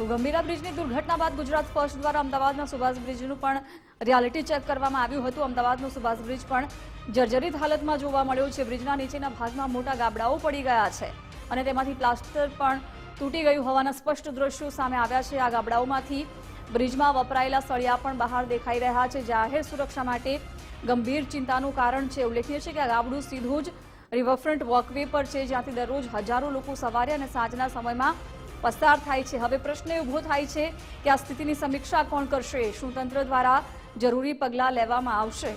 તો ગંભીરા બ્રિજની દુર્ઘટના બાદ ગુજરાત ફર્સ્ટ દ્વારા અમદાવાદના સુભાષ બ્રિજનું પણ રિયાલિટી ચેક કરવામાં આવ્યું હતું. અમદાવાદનું સુભાષ બ્રિજ પણ જર્જરિત હાલતમાં જોવા મળ્યું છે. બ્રિજના નીચેના ભાગમાં મોટા ગાબડાઓ પડી ગયા છે અને તેમાંથી પ્લાસ્ટર પણ તૂટી ગયું હોવાના સ્પષ્ટ દ્રશ્યો સામે આવ્યા છે. આ ગાબડાઓમાંથી બ્રિજમાં વપરાયેલા સળિયા પણ બહાર દેખાઈ રહ્યા છે. જાહેર સુરક્ષા માટે ગંભીર ચિંતાનું કારણ છે. ઉલ્લેખનીય છે કે આ ગાબડું સીધું જ રિવરફ્રન્ટ વોકવે પર છે, જ્યાંથી દરરોજ હજારો લોકો સવારે અને સાંજના સમયમાં પસાર થાય છે. હવે પ્રશ્ન ઊભો થાય છે કે આ સ્થિતિની સમીક્ષા કોણ કરશે? શું તંત્ર દ્વારા જરૂરી પગલાં લેવામાં આવશે?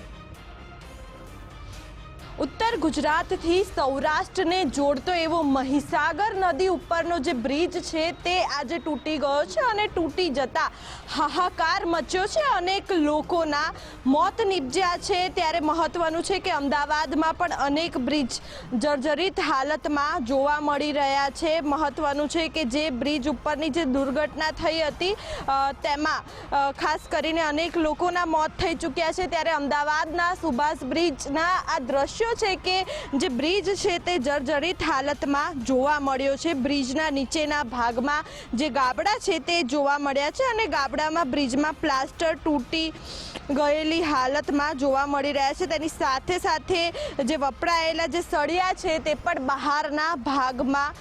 ઉત્તર ગુજરાતથી સૌરાષ્ટ્રને જોડતો એવો મહીસાગર નદી ઉપરનો જે બ્રિજ છે તે આજે તૂટી ગયો છે અને તૂટી જતા હાહાકાર મચ્યો છે. અનેક લોકોના મોત નિપજ્યા છે. ત્યારે મહત્વનું છે કે અમદાવાદમાં પણ અનેક બ્રિજ જર્જરિત હાલતમાં જોવા મળી રહ્યા છે. મહત્વનું છે કે જે બ્રિજ ઉપરની જે દુર્ઘટના થઈ હતી તેમાં ખાસ કરીને અનેક લોકોના મોત થઈ ચૂક્યા છે. ત્યારે અમદાવાદના સુભાષ બ્રિજના આ દ્રશ્યો છે કે જે બ્રિજ છે તે જર્જરિત હાલતમાં જોવા મળ્યો છે. બ્રિજના નીચેના ભાગમાં જે ગાબડા છે તે જોવા મળ્યા છે અને ગાબડામાં બ્રિજમાં પ્લાસ્ટર તૂટી ગયેલી હાલતમાં જોવા મળી રહ્યા છે. તેની સાથે સાથે જે વપરાયેલા જે સળિયા છે તે પણ બહારના ભાગમાં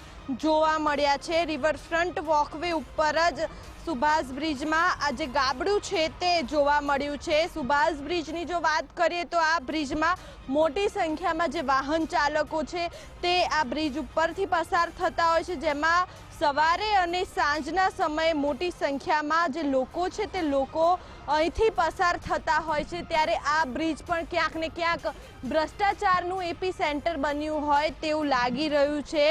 જોવા મળ્યા છે. રિવરફ્રન્ટ વોકવે ઉપર જ સુભાષ બ્રિજમાં આ જે ગાબડું છે તે જોવા મળ્યું છે. સુભાષ બ્રિજની જો વાત કરીએ તો આ બ્રિજમાં મોટી સંખ્યામાં જે વાહન ચાલકો છે તે આ બ્રિજ ઉપરથી પસાર થતા હોય છે. જેમાં સવારે અને સાંજના સમયે મોટી સંખ્યામાં જે લોકો છે તે લોકો અહીંથી પસાર થતા હોય છે. ત્યારે આ બ્રિજ પણ ક્યાંક ને ક્યાંક ભ્રષ્ટાચારનું એપી સેન્ટર બન્યું હોય તેવું લાગી રહ્યું છે.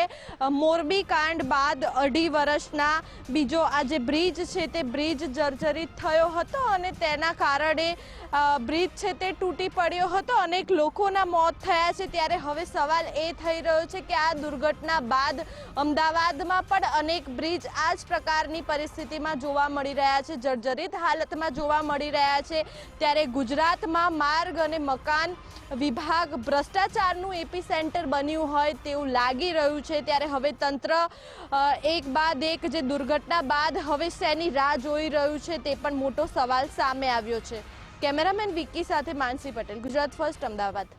મોરબી કાંડ બાદ અઢી વર્ષના બીજો આ જે બ્રિજ છે તે બ્રિજ જર્જરિત થયો હતો અને તેના કારણે બ્રિજ છે તે તૂટી પડ્યો હતો. અનેક લોકોના મોત થયા છે. ત્યારે હવે સવાલ એ થઈ રહ્યો છે કે આ દુર્ઘટના બાદ અમદાવાદમાં પણ અનેક બ્રિજ આ જ પ્રકારની પરિસ્થિતિમાં જોવા મળી રહ્યા છે. જર્જરિત હાલતમાં જોવા મળી રહ્યા છે. ત્યારે ગુજરાતમાં માર્ગ અને મકાન વિભાગ ભ્રષ્ટાચારનું એપી સેન્ટર બન્યું હોય તેવું લાગી રહ્યું છે. ત્યારે હવે તંત્ર એક બાદ એક જે દુર્ઘટના બાદ હવે શેની રાહ જોઈ રહ્યું છે તે પણ મોટો સવાલ સામે આવ્યો છે. કેમેરામેન વિક્કી સાથે માનસી પટેલ, ગુજરાત ફર્સ્ટ અમદાવાદ.